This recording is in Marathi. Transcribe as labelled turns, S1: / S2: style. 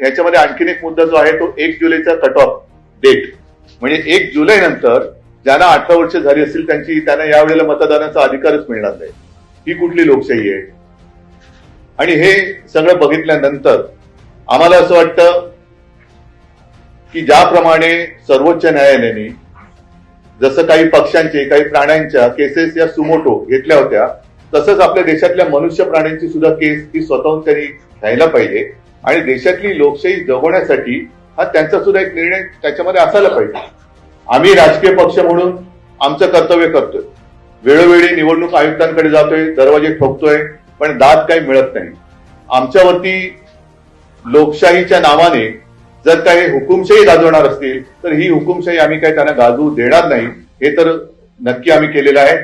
S1: याच्यामध्ये आणखीन एक मुद्दा जो आहे तो एक जुलैचा कट ऑफ डेट म्हणजे एक जुलै नंतर ज्यांना अठरा वर्ष झाली असतील त्यांची त्यांना यावेळेला मतदानाचा अधिकारच मिळणार नाही. ही कुठली लोकशाही आहे? आणि हे सगळं बघितल्यानंतर आम्हाला असं वाटतं की ज्याप्रमाणे सर्वोच्च न्यायालयाने जसं काही पक्ष्यांचे काही प्राण्यांच्या केसेस या सुमोटो घेतल्या होत्या तसंच आपल्या देशातल्या मनुष्य प्राण्यांची सुद्धा केस ही स्वतःहून त्यांनी घ्यायला पाहिजे. आणि देशातली लोकशाही जगवण्यासाठी हा त्यांचा सुद्धा एक निर्णय त्याच्यामध्ये असायला पाहिजे. आम्ही राजकीय पक्ष म्हणून आमचं कर्तव्य करतोय. वेळोवेळी निवडणूक आयुक्तांकडे जातोय दरवाजे ठोकतोय पण दाद काही मिळत नाही. आमच्यावरती लोकशाहीच्या नावाने जर काही हुकुमशाही गाजवणार असतील तर ही हुकुमशाही आम्ही काही त्यांना गाजवू देणार नाही. हे तर नक्की आम्ही केलेलं आहे.